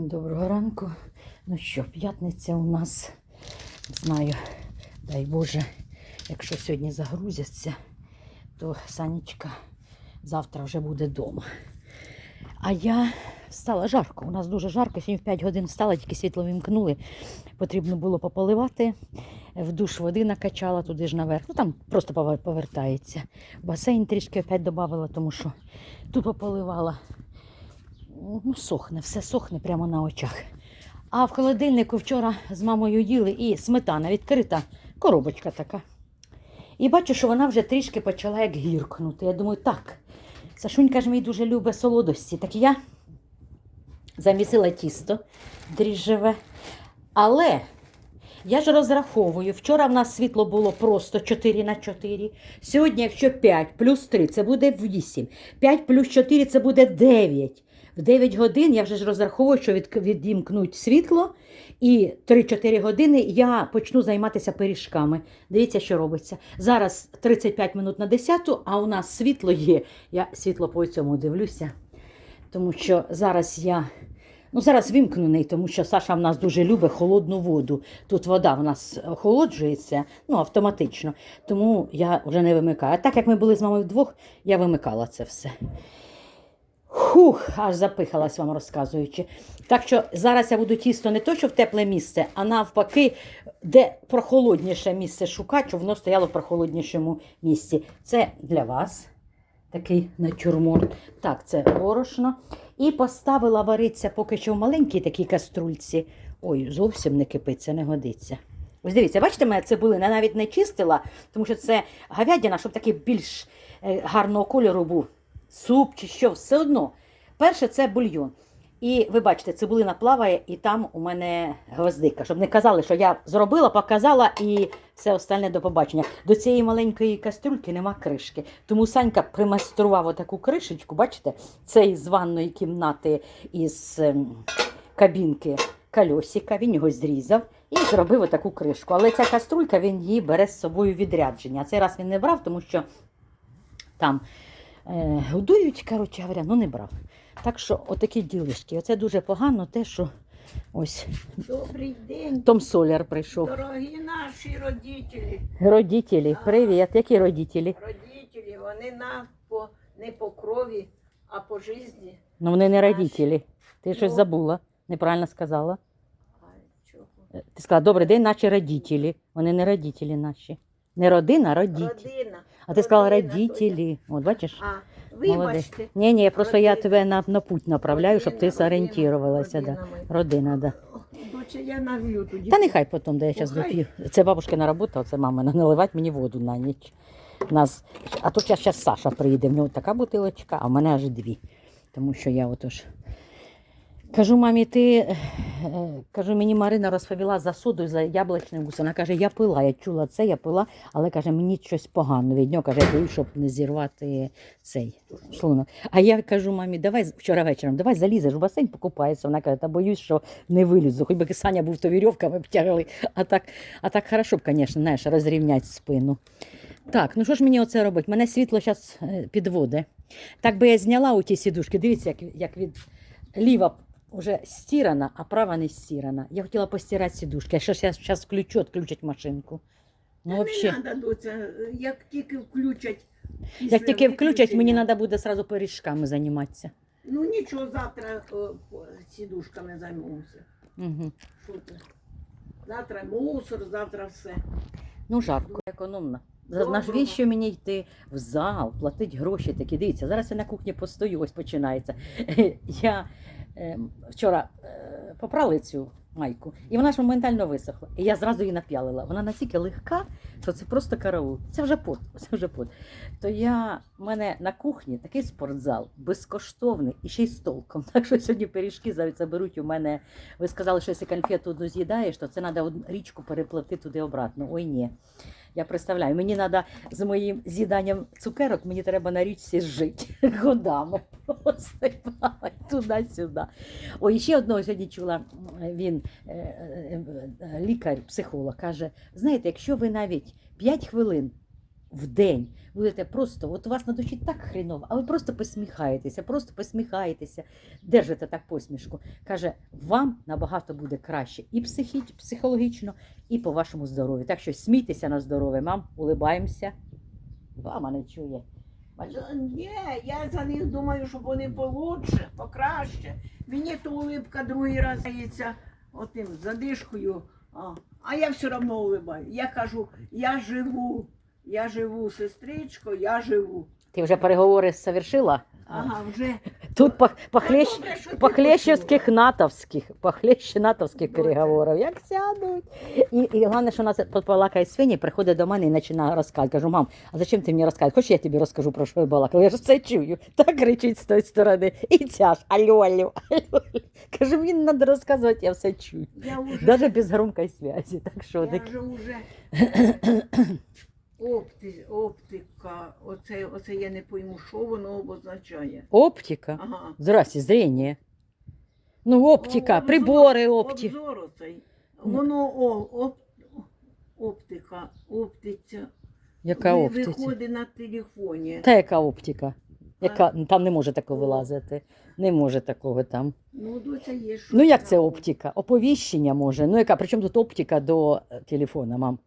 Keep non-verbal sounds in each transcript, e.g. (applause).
Доброго ранку. Ну що, п'ятниця у нас, знаю, дай Боже, якщо сьогодні загрузяться, то Санечка завтра вже буде вдома. А я встала жарко. У нас дуже жарко. Сьогодні в 5 годин встала, тільки світло вімкнули. Потрібно було пополивати. В душ води накачала туди ж наверх. Ну там просто повертається. Басейн трішки опять додавала, тому що тут пополивала. Ну, сохне, все сохне прямо на очах. А в холодильнику вчора з мамою їли і сметана відкрита, коробочка така. І бачу, що вона вже трішки почала як гіркнути. Я думаю, так. Сашунька ж мій дуже любить солодості. Так я замісила тісто дріжджеве. Але я ж розраховую, вчора в нас світло було просто 4 на 4. Сьогодні, якщо 5 плюс 3, це буде 8. 5 плюс 4 це буде 9. В 9 годин я вже ж розраховую, що від, відімкнуть світло, і 3-4 години я почну займатися пиріжками. Дивіться, що робиться. Зараз 35 минут на 10, а у нас світло є. Я світло по цьому дивлюся, тому що зараз я. Ну, зараз вимкнений, тому що Саша в нас дуже любить холодну воду. Тут вода в нас охолоджується ну, автоматично, тому я вже не вимикаю. А так як ми були з мамою вдвох, я вимикала це все. Хух, аж запихалась вам розказуючи. Так що зараз я буду тісто не то, що в тепле місце, а навпаки, де прохолодніше місце шукати, щоб воно стояло в прохолоднішому місці. Це для вас такий натюрморт. Так, це борошно. І поставила варитися поки що в маленькій такій каструльці. Ой, зовсім не кипить, це не годиться. Ось дивіться, бачите, моя цибулина навіть не чистила, тому що це говядина, щоб такий більш е, гарного кольору був суп чи що, все одно. Перше це бульйон. І ви бачите, цибулина плаває, і там у мене гвоздика. Щоб не казали, що я зробила, показала і все остальне до побачення. До цієї маленької кастрюльки нема кришки. Тому Санька примайстрував отаку кришечку, бачите, це із ванної кімнати, із ем, кабінки кольосика, він його зрізав і зробив отаку кришку. Але ця каструлька він її бере з собою відрядження. Цей раз він не брав, тому що там е, годують, коротше говоря, ну не брав. Так що отакі ділишки. Оце дуже погано, те, що ось Добрий день, Том Соляр прийшов. дорогі наші родителі. Родителі, привіт. Які родителі? Родителі, вони нас по, не по крові, а по житті. Ну вони не родителі. Ти щось Ну. забула, неправильно сказала. А чого? Е, Ти сказала, добрий день, наші родителі. Вони не родителі наші. Не родина, а родителі. Родина. А ти сказала родителі. От бачиш? А, Молодець. вибачте. Ні, ні, просто я тебе на, на путь направляю, щоб ти Родина, зорієнтувалася. Да. родина моя. Родина, да. Доча, я нав'ю тоді. Та нехай потім, де я зараз доп'ю. Це бабушкина робота, це мамина, наливати мені воду на ніч. Нас... А тут зараз Саша прийде, в нього така бутилочка, а в мене аж дві. Тому що я отож. Кажу, мамі, ти е, кажу, мені Марина розповіла за соду, за яблучний вкус. Вона каже, я пила, я чула це, я пила, але каже, мені щось погано від нього, каже, я щоб не зірвати цей шлунок. А я кажу, мамі, давай вчора вечором, давай залізеш в басейн, покупаєшся. Вона каже, та боюсь, що не вилізу. Хоч би Саня був, то вірьовками б тягли. А так, а так хорошо б, звісно, знаєш, розрівняти спину. Так, ну що ж мені оце робити? Мене світло зараз підводить. Так би я зняла у ті сідушки. Дивіться, як, як від ліва вже стірана, а права не стірана. Я хотіла постирати сідушки. Я ще зараз включу, відключать машинку. Ну, взагалі. Не треба, доця, як тільки включать. Як тільки включать, мені виключення. треба буде одразу пиріжками займатися. Ну нічого, завтра по- сідушками займемося. Угу. Що ти? Завтра мусор, завтра все. Ну, жарко, економно. За Доброго. навіщо мені йти в зал, платити гроші такі? Дивіться, зараз я на кухні постою, ось починається. (laughs) Я е, вчора е, попрали цю майку, і вона ж моментально висохла. І я зразу її нап'ялила. Вона настільки легка, що це просто караул. Це вже пот. (laughs) Це вже пот. То я в мене на кухні такий спортзал, безкоштовний і ще й з толком. (laughs) Так що сьогодні пиріжки заберуть у мене. Ви сказали, що якщо конфету одну з'їдаєш, то це треба річку переплати туди обратно. Ой, ні. Я представляю, мені треба з моїм з'їданням цукерок, мені треба на річці жити (laughs) годами. Туди-сюди. Ой, ще одного сьогодні чула. Він е, е, е, лікар, психолог, каже: знаєте, якщо ви навіть 5 хвилин в день будете просто, от у вас на душі так хріново, а ви просто посміхаєтеся, просто посміхаєтеся, держите так посмішку. Каже, вам набагато буде краще і психологічно, і по вашому здоров'ю. Так що смійтеся на здоров'я, мам, улибаємося. Мама не чує. Ні, я за них думаю, щоб вони получше, покраще. Мені то улипка другий раз дається отим задишкою, а, а я все одно улибаю. Я кажу, я живу, я живу, сестричко, я живу. Ти вже переговори совершила? Ага, вже. Тут по, похлещ, Та добре, що ти похлещівських натовських, похлеще натовських Добре. переговорів, як сядуть. І, і головне, що нас балакає свині, приходить до мене і починає розказувати. Кажу, мам, а зачем ти мені розказуєш? Хочеш, я тобі розкажу, про що я балакала? Я ж все чую. Так кричить з тої сторони. І ця ж, алло, алло, алло. Кажу, мені треба розказувати, я все чую. Я вже, Навіть без громкої зв'язі. Так що я так. вже, вже опти, оптика, оце, оце я не пойму, що воно обозначає. Оптика. Ага. Здрасте, зрення. Ну, оптика, Обзор- прибори опті. Обзор оцей. Воно о, оп, оптика, оптиця. Яка Ви- оптика? Виходить на телефоні. Та яка оптика? Яка? Там не може такого вилазити. Не може такого там. Ну, доця є що. Ну як це оптика? Оповіщення може. Ну яка? Причому тут оптика до е, телефона, мам?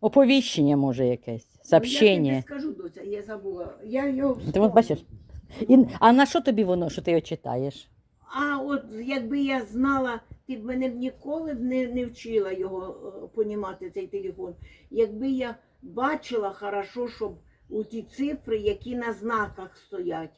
Оповіщення може якесь. Я тобі скажу, доця, я забула. Я його Ти от бачиш? І, а на що тобі воно, що ти його читаєш? А от якби я знала, ти б мене б ніколи б не, не вчила його е, понімати цей телефон. Якби я бачила хорошо, щоб у ті цифри, які на знаках стоять.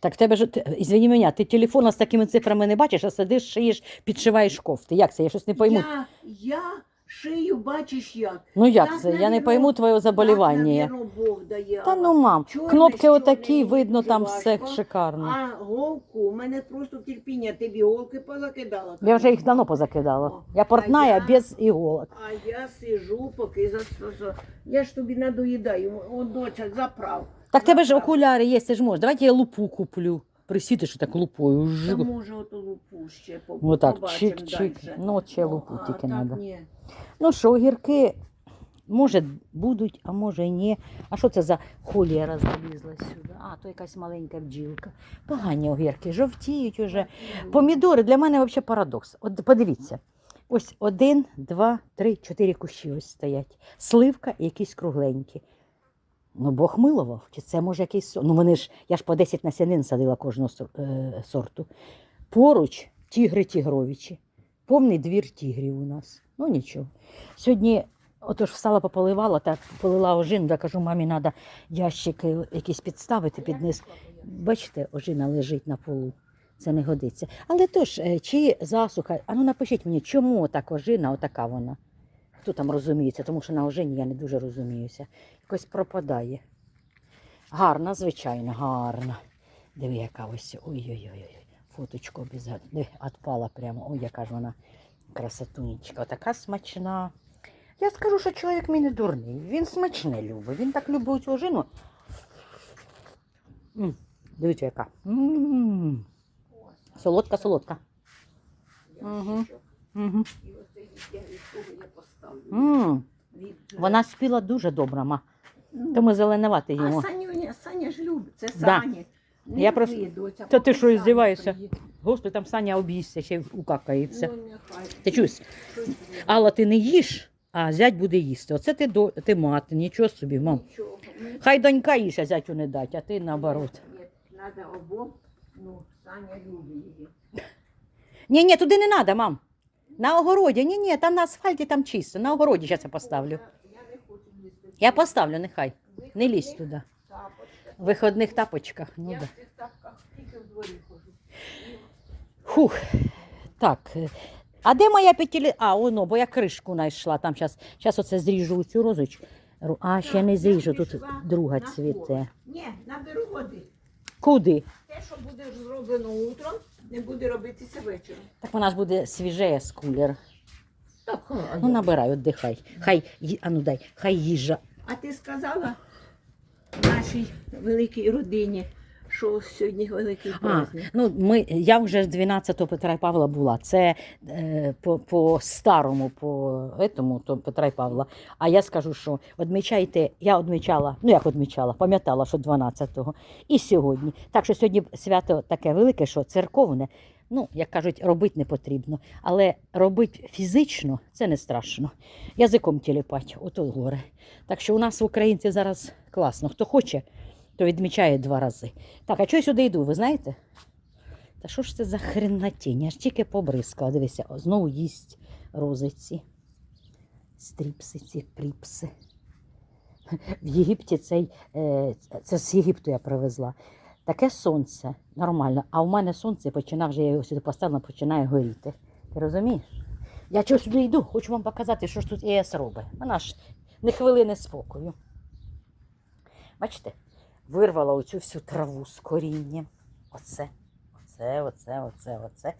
Так в тебе ж, ти- ізвини мене, ти телефона з такими цифрами не бачиш, а сидиш, шиєш, підшиваєш кофти. Як це? Я щось не пойму. Я, я шию, бачиш як. Ну як Так, це? Я не пойму твоє заболівання. Так, Бог дає. Та ну мам, Чорне кнопки отакі, видно, дуже там все важко. шикарно. А голку, у мене просто терпіння, ти б іголки позакидала. Я вже їх давно позакидала. О, Я портная а я- без іголок. А я сижу, поки за, за я ж тобі надоїдаю. О, доча, заправ. Так тебе ж Заправ. окуляри є, ти ж можеш. Давайте я лупу куплю. Присітиш так лупою. Та Жик. може ото лупу ще по- Отак, побачимо чик-чик. дальше. Ну, от ще лупу а тільки так треба. ні. Ну що, огірки, може, будуть, а може і ні. А що це за холєра залізла сюди? А, то якась маленька бджілка. Погані огірки, жовтіють уже. Помідори для мене взагалі парадокс. От подивіться. Ось один, два, три, чотири кущі ось стоять. Сливка і якісь кругленькі. Ну, Бог милував. Чи це може якийсь. сор- Ну, вони ж, я ж по 10 насінин садила кожного е, сорту. Поруч тігри тігровичі. Повний двір тігрів у нас. Ну нічого. Сьогодні, отож, встала, пополивала, так полила ожин, да кажу, мамі треба ящики якісь підставити під низ. Бачите, ожина лежить на полу. Це не годиться. Але тож, е, чи засуха, а ну напишіть мені, чому так ожина, отака вона? Хто там розуміється, тому що на ожині я не дуже розуміюся. Якось пропадає. Гарна, звичайно, гарна. Диви, яка ось. Ой-ой-ой. Фоточку обов'язково. Диви, Отпала прямо. Ой, яка ж вона красотунечка. Така смачна. Я скажу, що чоловік мій не дурний. Він смачне любить. Він так любить цю ожину. Дивіться, яка. Солодка, солодка. Мгм. Угу. І я від я поставлю. М, Від, Вона спіла дуже добре, ма. Ну, То ми зеленувати А їмо. Санюня, Саня ж любить, це Да. Саня. Не Я просто- доця, Та ти що, Саня іздіваєшся? Господи, там Саня обійся, ще укакається. Ну. Ти чуєш? Алла, ти не їш, а зять буде їсти. Оце ти, до, ти мати, нічого собі, мам. Нічого. Хай донька їсть, а зятю не дать, а ти наоборот. Ні, Надо обом, ну, Саня любить її. Ні, ні, туди не треба, мам. На огороді, ні, ні, там на асфальті там чисто. На огороді зараз я поставлю. Я, поставлю, нехай. Не лізь туди. В виходних тапочках. Ну, я да. в цих тапках тільки в дворі. Фух. Так. А де моя п'ятілі... А, воно, бо я кришку знайшла. Там зараз, зараз оце зріжу цю розочку. А, ще не зріжу, тут друга цвіте. Ні, наберу води. Куди? Те, що буде зроблено утром, не буде робитися вечором. Так вона ж буде свіжеє з кулер. Так, а, Ну, набирай, віддихай. Хай, ї- а ну дай, хай їжа. а ти сказала нашій великій родині, що сьогодні великий А, ну, ми, я вже 12 Петра і Павла була. Це е, по, по старому, по этому, то Петра і Павла. А я скажу, що відмічайте, я відмічала, ну як відмічала, пам'ятала, що 12-го і сьогодні. Так що сьогодні свято таке велике, що церковне, ну, як кажуть, робити не потрібно. Але робити фізично це не страшно. Язиком тіліпать, ото горе. Так що у нас в українців зараз класно. Хто хоче, то відмічає два рази. Так, а чого я сюди йду, ви знаєте? Та що ж це за хренатінь? Я ж тільки побризкала. Дивися, знову їсть розиці. Стріпси, ці пріпси. В Єгипті цей, е, це з Єгипту я привезла. Таке сонце нормально, а у мене сонце починає, вже я його сюди поставила, починає горіти. Ти розумієш? Я чого сюди йду, хочу вам показати, що ж тут ЄС робить. Вона ж не хвилини спокою. Бачите, вирвала оцю всю траву з корінням. Оце, оце, оце, оце, оце.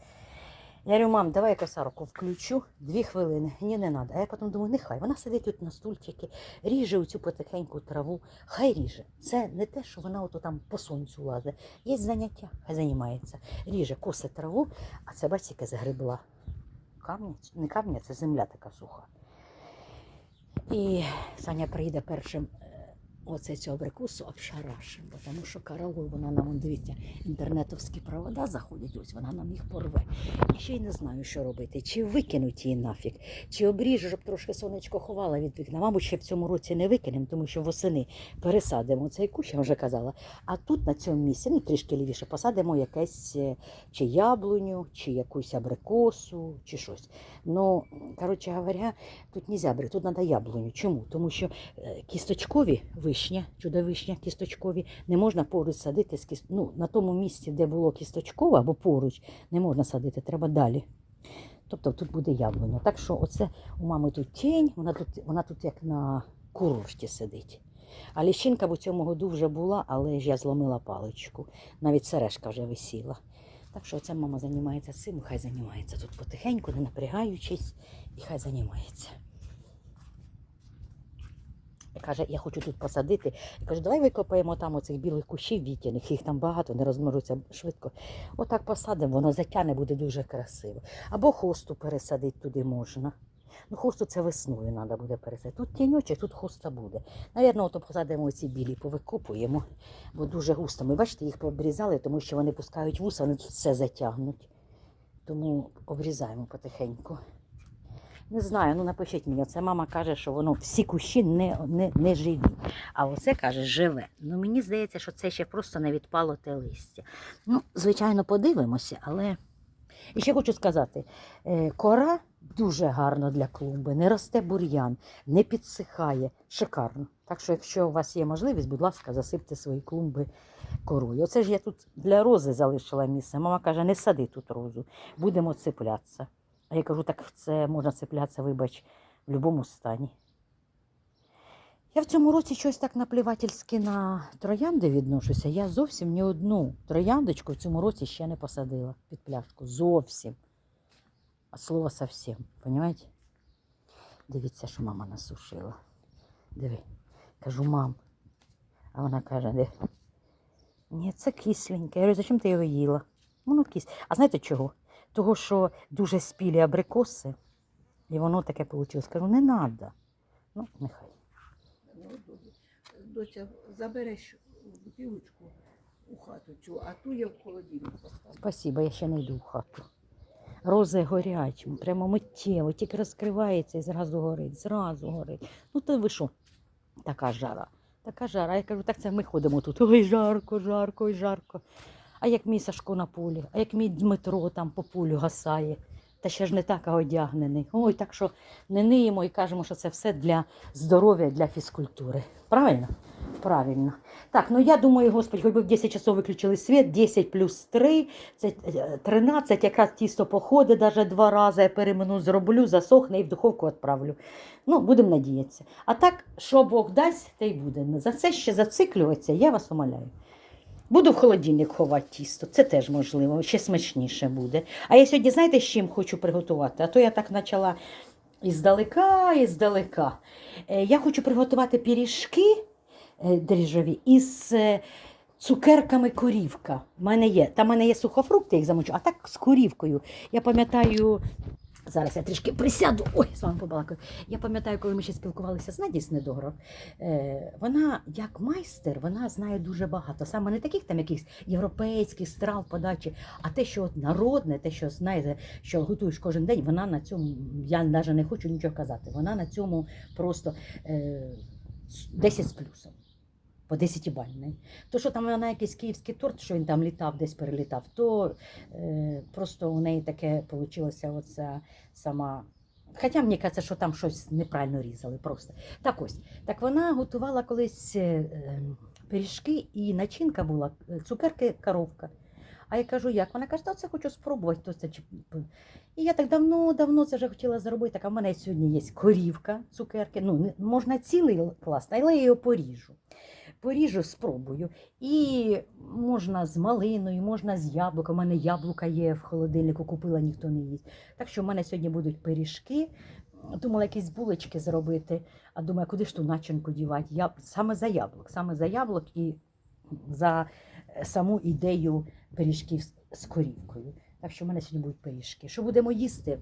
Я говорю, мам, давай я косарку включу дві хвилини. Ні, не треба. А я потім думаю, нехай. Вона сидить тут на стульчики, ріже оцю потихеньку траву. Хай ріже. Це не те, що вона ото там по сонцю лазить. Є заняття, хай займається. Ріже, косе траву, а це бачите, загребла. Камня, не камня, це земля така суха. І Саня прийде першим оце цю абрикосу обшарашим, бо тому що караул, вона нам, дивіться, інтернетовські провода заходять, ось вона нам їх порве. І ще й не знаю, що робити. Чи викинуть її нафіг, чи обріжу, щоб трошки сонечко ховала від вікна. Мабуть, ще в цьому році не викинемо, тому що восени пересадимо цей кущ, я вже казала. А тут на цьому місці, ну трішки лівіше, посадимо якесь е, чи яблуню, чи якусь абрикосу, чи щось. Ну, коротше говоря, тут не зябри, тут треба яблуню. Чому? Тому що е, кісточкові вишня, чудовишня кісточкові, не можна поруч садити з кіст... ну, на тому місці, де було кісточкове або поруч, не можна садити, треба далі. Тобто тут буде яблуня. Так що оце у мами тут тінь, вона тут, вона тут як на курорті сидить. А ліщинка в цьому году вже була, але ж я зломила паличку. Навіть сережка вже висіла. Так що оця мама займається цим, хай займається тут потихеньку, не напрягаючись, і хай займається. Каже, я хочу тут посадити. Я кажу, давай викопаємо там оцих білих кущів вітяних, їх там багато, не розмножуться швидко. Отак посадимо, воно затягне, буде дуже красиво. Або хосту пересадити туди можна. Ну, хосту це весною треба буде пересадити. Тут тіньочок, тут хоста буде. Навірно, ото посадимо ці білі, повикопуємо, бо дуже густо. Ми бачите, їх пообрізали, тому що вони пускають вуса, вони тут все затягнуть. Тому обрізаємо потихеньку. Не знаю, ну напишіть мені. Це мама каже, що воно всі кущі не, не, не живі. А оце каже, живе. Ну мені здається, що це ще просто не відпало те листя. Ну, звичайно, подивимося, але. І ще хочу сказати: е, кора дуже гарна для клумби, не росте бур'ян, не підсихає. Шикарно. Так що, якщо у вас є можливість, будь ласка, засипте свої клумби корою. Оце ж я тут для рози залишила місце. Мама каже, не сади тут розу, будемо цеплятися. А я кажу, так це можна цеплятися, вибач, в будь-якому стані. Я в цьому році щось так наплівательськи на троянди відношуся. Я зовсім ні одну трояндочку в цьому році ще не посадила під пляшку. Зовсім. А слово совсем. Понимаєте? Дивіться, що мама насушила. Диви. Кажу, мам. А вона каже, де? Ні, це кисленьке. Я говорю, зачем ти його їла? Воно кис. А знаєте чого? Того, що дуже спілі абрикоси, і воно таке вийшло. Кажу, не треба. Ну, нехай. Доця, забереш бутилочку у хату цю, а ту я в холодильник поставлю. Спасибо, я ще не йду в хату. Рози горять, прямо миттєво, тільки розкривається і зразу горить, зразу горить. Ну то ви що? Така жара, така жара. Я кажу, так це ми ходимо тут. Ой, жарко, жарко, ой, жарко. А як мій Сашко на полі, а як мій Дмитро там по полю гасає, та ще ж не так а одягнений. Ой, так що не ниємо і кажемо, що це все для здоров'я, для фізкультури. Правильно? Правильно. Так, ну я думаю, господи, хоч би в 10 часов виключили світ, 10 плюс 3, це е, 13, якраз тісто походить навіть два рази, я перемину зроблю, засохне і в духовку відправлю. Ну, будемо надіятися. А так, що Бог дасть, те й буде. За це ще зациклюватися, я вас умоляю. Буду в холодильник ховати тісто, це теж можливо, ще смачніше буде. А я сьогодні, знаєте, з чим хочу приготувати? А то я так почала іздалека, іздалека. Е, Я хочу приготувати пиріжки е, дріжджові із е, цукерками корівка. У мене є. Там в мене є сухофрукти, їх замочу, а так з корівкою. Я пам'ятаю. Зараз я трішки присяду. Ой, з вами побалакаю. Я пам'ятаю, коли ми ще спілкувалися з Надією Снедогоров, е, вона, як майстер, вона знає дуже багато. Саме не таких там якихось європейських страв, подачі, а те, що от народне, те, що знаєте, що готуєш кожен день, вона на цьому, я навіть не хочу нічого казати. Вона на цьому просто е, 10 з плюсом. По 10 бальний. То, що там вона якийсь київський торт, що він там літав, десь перелітав, то е, просто у неї таке вийшло оця сама. Хоча мені кажеться, що там щось неправильно різали просто. Так ось. Так вона готувала колись е, е, пиріжки, і начинка була е, цукерки коровка. А я кажу, як? Вона каже, це хочу спробувати. То це... І я так давно-давно це вже хотіла зробити. Так, а в мене сьогодні є корівка, цукерки. Ну, можна цілий класти, але я його поріжу. Поріжу, спробую. І можна з малиною, можна з яблуком. У мене яблука є в холодильнику, купила, ніхто не їсть. Так що в мене сьогодні будуть пиріжки. Думала якісь булочки зробити, а думаю, куди ж ту начинку дівати? Я, саме за яблук, саме за яблук і за е, саму ідею пиріжків з- корівкою. Так що в мене сьогодні будуть пиріжки. Що будемо їсти?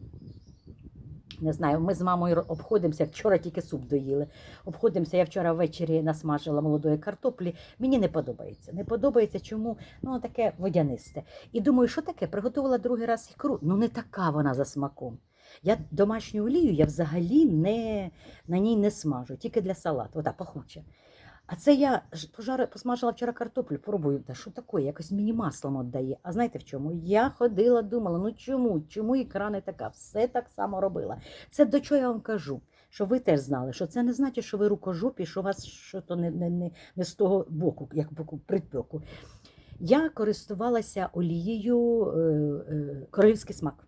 Не знаю, ми з мамою обходимося, вчора тільки суп доїли. Обходимося, я вчора ввечері насмажила молодої картоплі. Мені не подобається. Не подобається, чому ну таке водянисте. І думаю, що таке? Приготувала другий раз ікру. Ну не така вона за смаком. Я домашню олію я взагалі не, на ній не смажу, тільки для салату. Ота пахуча. А це я ж пожара, посмажила вчора картоплю, пробую, та що таке, якось мені маслом віддає. А знаєте в чому? Я ходила, думала, ну чому, чому ікра не така? Все так само робила. Це до чого я вам кажу? Що ви теж знали, що це не значить, що ви рукожопі, що у вас що то не, не, не, не з того боку, як боку припеку. Я користувалася олією е, е, королівський смак.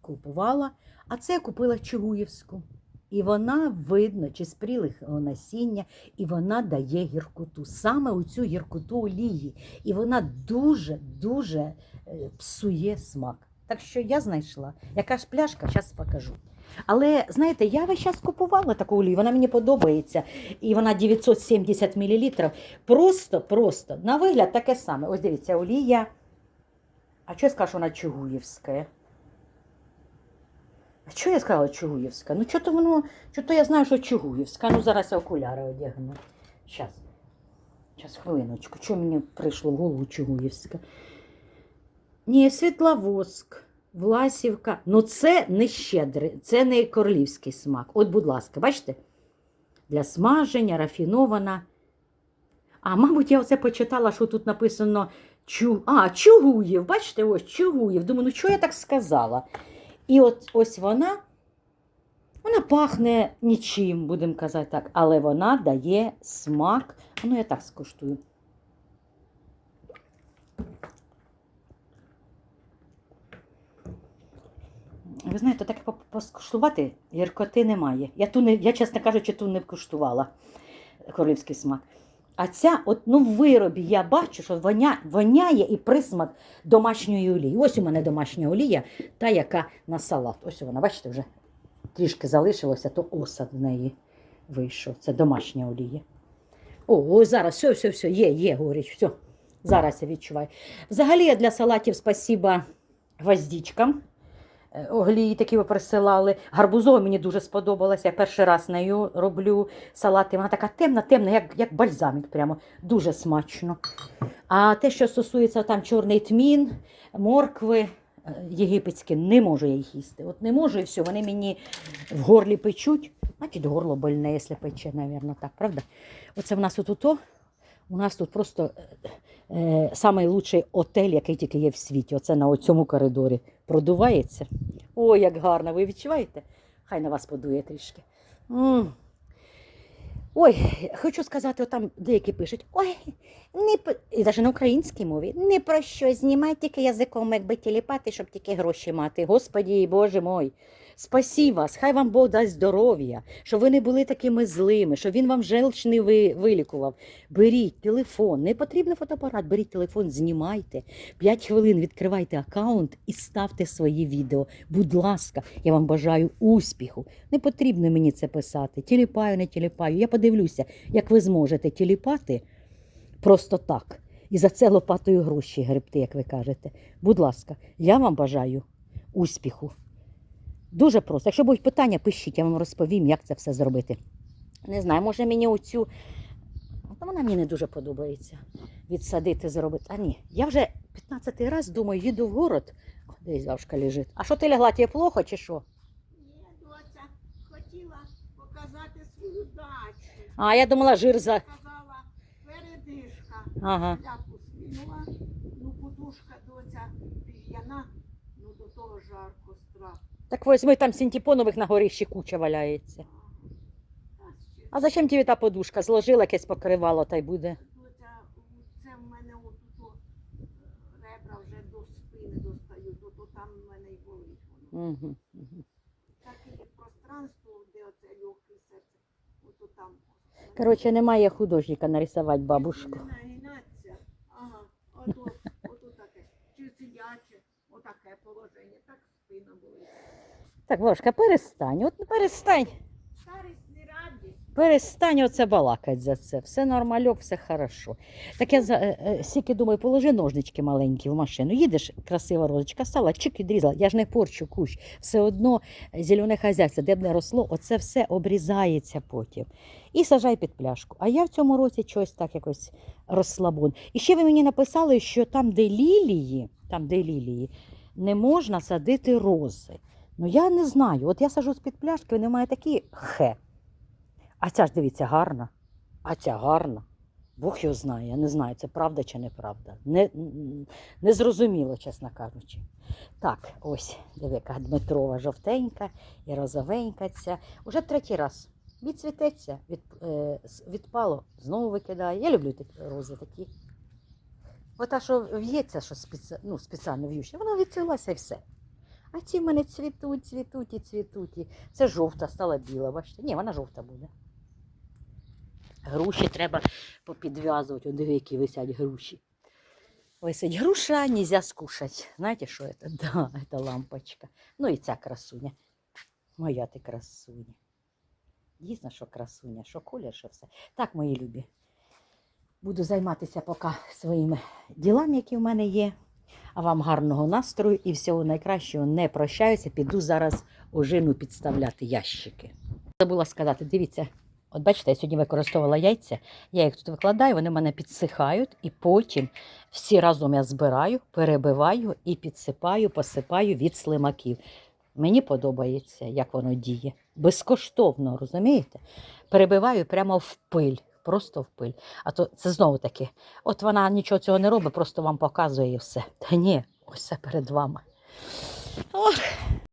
Купувала, а це я купила Чугуївську. І вона видно, чи спрілих насіння, і вона дає гіркоту. Саме у цю гіркоту олії. І вона дуже-дуже е, псує смак. Так що я знайшла. Яка ж пляшка, зараз покажу. Але знаєте, я весь час купувала таку олію, вона мені подобається. І вона 970 мл. Просто, просто, на вигляд таке саме. Ось дивіться, олія. А що я скажу, вона чугуївська? А чого я сказала Чугуївська? Ну, чого то воно, чого то я знаю, що Чугуївська. Ну, зараз я окуляри одягну. Щас. Щас, хвилиночку. Чого мені прийшло в голову Чугуївська? Ні, Світловодськ, Власівка. Ну, це не щедрий, це не королівський смак. От, будь ласка, бачите? Для смаження, рафінована. А, мабуть, я оце почитала, що тут написано Чу... А, Чугуїв. Бачите, ось Чугуїв. Думаю, ну чого я так сказала? І от ось вона, вона пахне нічим, будемо казати так, але вона дає смак. Ну, я так скуштую. Ви знаєте, так поскуштувати гіркоти немає. Я, ту не, я, чесно кажучи, ту не куштувала королівський смак. А ця, от, ну, в виробі я бачу, що воня, воняє і присмак домашньої олії. Ось у мене домашня олія, та, яка на салат. Ось вона, бачите, вже трішки залишилося, то осад в неї вийшов. Це домашня олія. О, ось зараз, все, все, все, є, є, говорить, все. Зараз я відчуваю. Взагалі я для салатів спасіба гвоздічкам. Е, Олії такі ви присилали. Гарбузова мені дуже сподобалася. Я перший раз нею роблю салати. Вона така темна, темна, як, як бальзамік, прямо дуже смачно. А те, що стосується там чорний тмін, моркви е, єгипетські, не можу я їх їсти. От не можу і все, вони мені в горлі печуть. Значить, горло больне, якщо пече, мабуть, так, правда? Оце в нас тут. У нас тут просто е, е, отель, який тільки є в світі. Оце на цьому коридорі. Продувається. Ой, як гарно, ви відчуваєте? Хай на вас подує трішки. м Ой, хочу сказати, там деякі пишуть: ой, не і навіть на українській мові, не про що, знімай тільки язиком, якби тіліпати, щоб тільки гроші мати. Господі, Боже мой, спасі вас, хай вам Бог дасть здоров'я, щоб ви не були такими злими, щоб він вам желч не ви... вилікував. Беріть телефон, не потрібно фотоапарат, беріть телефон, знімайте. П'ять хвилин відкривайте аккаунт і ставте свої відео. Будь ласка, я вам бажаю успіху. Не потрібно мені це писати. Тіліпаю, не тіліпаю. Я подивлюся, як ви зможете тіліпати просто так. І за це лопатою гроші гребти, як ви кажете. Будь ласка, я вам бажаю успіху. Дуже просто. Якщо будуть питання, пишіть, я вам розповім, як це все зробити. Не знаю, може мені оцю. Та вона мені не дуже подобається. Відсадити, зробити. А ні, я вже 15 раз думаю, їду в город. Десь бабушка лежить. А що ти лягла, тебе плохо чи що? Ні, доця, хотіла показати свою дачу. А, я думала, жир за. Сказала, передишка. Ага. Ну подушка доця пір'яна, ну до того жарко. Так возьми там синтепонових на горі ще куча валяється. А зачем тобі та подушка? Зложила якесь покривало та й буде. це в мене отут ребра вже до спини достають, ото там в мене й болить воно. Угу. угу. Таке є пространство, де оце легке серце, ото там. Коротше, немає художника нарисувати бабушку. Ага, ото, ото таке. Чи сидяче, отаке положення, так спина болить. Так, бабушка, перестань. От перестань. Перестань оце балакать за це. Все нормальок, все хорошо. Так я е, е, сіки думаю, положи ножнички маленькі в машину. Їдеш, красива розочка, стала, чик відрізала. Я ж не порчу кущ. Все одно зелене хазяйство, де б не росло, оце все обрізається потім. І сажай під пляшку. А я в цьому році щось так якось розслабон. І ще ви мені написали, що там, де лілії, там, де лілії, не можна садити рози. Ну я не знаю. От я сажу з-під пляшки, вони мають такі хе. А ця ж дивіться, гарна. А ця гарна. Бог його знає, я не знаю, це правда чи неправда. Не, не зрозуміло, чесно кажучи. Так, ось, яка Дмитрова жовтенька і розовенька ця. Уже третій раз. Відцвітеться, від, е, відпало, знову викидає. Я люблю такі рози такі. Ота, що в'ється, що спеці... ну, спеціально в'юща, вона відцвілася і все. А ці в мене цвітуть, цвітуть і цвітуть. Це жовта, стала біла, бачите? Ні, вона жовта буде. Груші треба попідв'язувати. Диви, які висять груші. Висить груша, нельзя скушать. Знаєте, що це? (laughs) Да, це лампочка. Ну і ця красуня. Моя ти красуня. Дійсно, що красуня, що колір, що все. Так, мої любі. Буду займатися поки своїми ділами, які в мене є. А вам гарного настрою і всього найкращого. Не прощаюся. Піду зараз ожину підставляти ящики. Забула сказати, дивіться, от бачите, я сьогодні використовувала яйця. Я їх тут викладаю, вони в мене підсихають, і потім всі разом я збираю, перебиваю і підсипаю, посипаю від слимаків. Мені подобається, як воно діє. Безкоштовно, розумієте? Перебиваю прямо в пиль, просто в пиль. А то це знову таки, от вона нічого цього не робить, просто вам показує і все. Та ні, ось це перед вами. Ох,